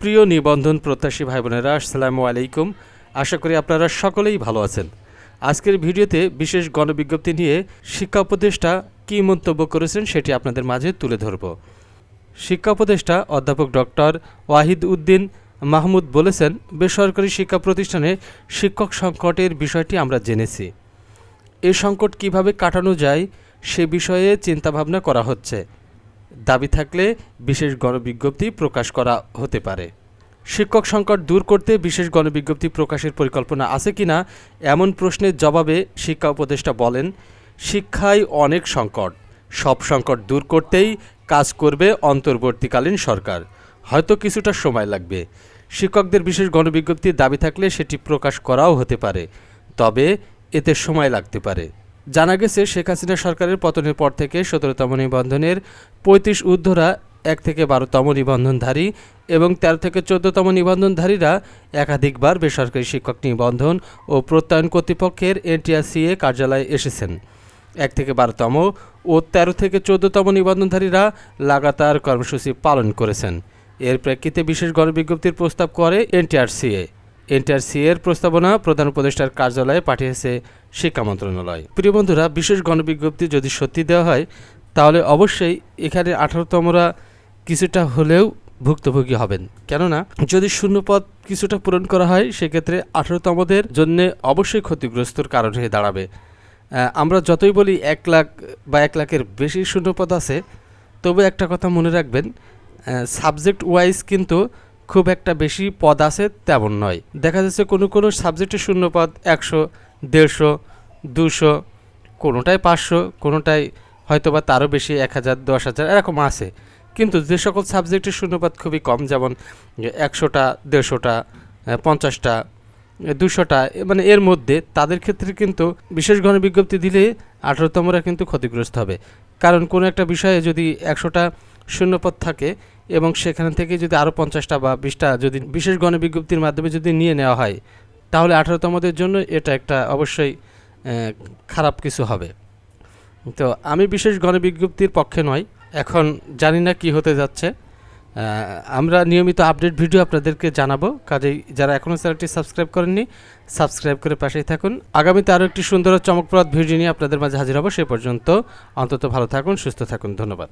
প্রিয় নিবন্ধন প্রত্যাশী ভাই বোনেরা আসসালামু আলাইকুম। আশা করি আপনারা সকলেই ভালো আছেন। আজকের ভিডিওতে বিশেষ গণবিজ্ঞপ্তি নিয়ে শিক্ষা উপদেষ্টা কী মন্তব্য করেছেন সেটি আপনাদের মাঝে তুলে ধরব। শিক্ষা উপদেষ্টা অধ্যাপক ডক্টর ওয়াহিদ উদ্দিন মাহমুদ বলেছেন, বেসরকারি শিক্ষা প্রতিষ্ঠানে শিক্ষক সংকটের বিষয়টি আমরা জেনেছি। এ সংকট কীভাবে কাটানো যায় সে বিষয়ে চিন্তাভাবনা করা হচ্ছে। দাবি থাকলে বিশেষ গণবিজ্ঞপ্তি প্রকাশ করা হতে পারে। শিক্ষক সংকট দূর করতে বিশেষ গণবিজ্ঞপ্তি প্রকাশের পরিকল্পনা আছে কিনা, এমন প্রশ্নের জবাবে শিক্ষা উপদেষ্টা বলেন শিক্ষায় অনেক সংকট। সব সংকট দূর করতেই কাজ করবে অন্তর্বর্তীকালীন সরকার। হয়তো কিছুটা সময় লাগবে। শিক্ষকদের বিশেষ গণবিজ্ঞপ্তির দাবি থাকলে সেটি প্রকাশ করাও হতে পারে, তবে এতে সময় লাগতে পারে। জানা গেছে, শেখ হাসিনা সরকারের পতনের পর থেকে সতেরোতম নিবন্ধনের পঁয়ত্রিশ ঊর্ধ্বরা এক থেকে বারোতম নিবন্ধনধারী এবং তেরো থেকে চোদ্দতম নিবন্ধনধারীরা একাধিকবার বেসরকারি শিক্ষক নিবন্ধন ও প্রত্যয়ন কর্তৃপক্ষের এনটিআরসিএ কার্যালয়ে এসেছেন। এক থেকে বারোতম ও তেরো থেকে চোদ্দতম নিবন্ধনধারীরা লাগাতার কর্মসূচি পালন করেছেন। এর প্রেক্ষিতে বিশেষ গণবিজ্ঞপ্তির প্রস্তাব করে এনটিআরসিএ। এনটিআরসি এর প্রস্তাবনা প্রধান উপদেষ্টার কার্যালয়ে পাঠিয়েছে শিক্ষা মন্ত্রণালয়। প্রিয় বন্ধুরা, বিশেষ গণবিজ্ঞপ্তি যদি সত্যি দেওয়া হয়, তাহলে অবশ্যই এখানে আঠারোতমরা কিছুটা হলেও ভুক্তভোগী হবেন। কেননা, যদি শূন্যপদ কিছুটা পূরণ করা হয়, সেক্ষেত্রে আঠারোতমদের জন্য অবশ্যই ক্ষতিগ্রস্তর কারণ হয়ে দাঁড়াবে। আমরা যতই বলি এক লাখ বা এক লাখের বেশি শূন্যপদ আছে, তবু একটা কথা মনে রাখবেন সাবজেক্ট ওয়াইজ কিন্তু খুব একটা বেশি পদ আছে তেমন নয়। দেখা যাচ্ছে কোনো কোনো সাবজেক্টে শূন্য পদ একশো, দেড়শো, দুশো, কোনোটায় পাঁচশো, কোনোটায় হয়তো বা তারও বেশি এক হাজার, দশ হাজার এরকম আছে। কিন্তু যে সকল সাবজেক্টের শূন্যপাত খুবই কম, যেমন একশোটা, দেড়শোটা, পঞ্চাশটা, দুশোটা মানে এর মধ্যে তাদের ক্ষেত্রে কিন্তু বিশেষ গণবিজ্ঞপ্তি দিলে আঠারোতমরা কিন্তু ক্ষতিগ্রস্ত হবে। কারণ কোনো একটা বিষয়ে যদি একশোটা শূন্যপদ থাকে এবং সেখান থেকে যদি আরও পঞ্চাশটা বা বিশটা যদি বিশেষ গণবিজ্ঞপ্তির মাধ্যমে যদি নিয়ে নেওয়া হয়, তাহলে আঠারোতমদের জন্য এটা একটা অবশ্যই খারাপ কিছু হবে। তো আমি বিশেষ গণবিজ্ঞপ্তির পক্ষে নয় এখন জানি না কি হতে যাচ্ছে। আমরা নিয়মিত আপডেট ভিডিও আপনাদেরকে জানাব। কাজেই যারা এখনও চ্যানেলটি সাবস্ক্রাইব করেননি, সাবস্ক্রাইব করে পাশেই থাকুন। আগামীতে আরও একটি সুন্দর চমকপ্রদ ভিডিও নিয়ে আপনাদের মাঝে হাজির হব। সে পর্যন্ত অন্তত ভালো থাকুন, সুস্থ থাকুন। ধন্যবাদ।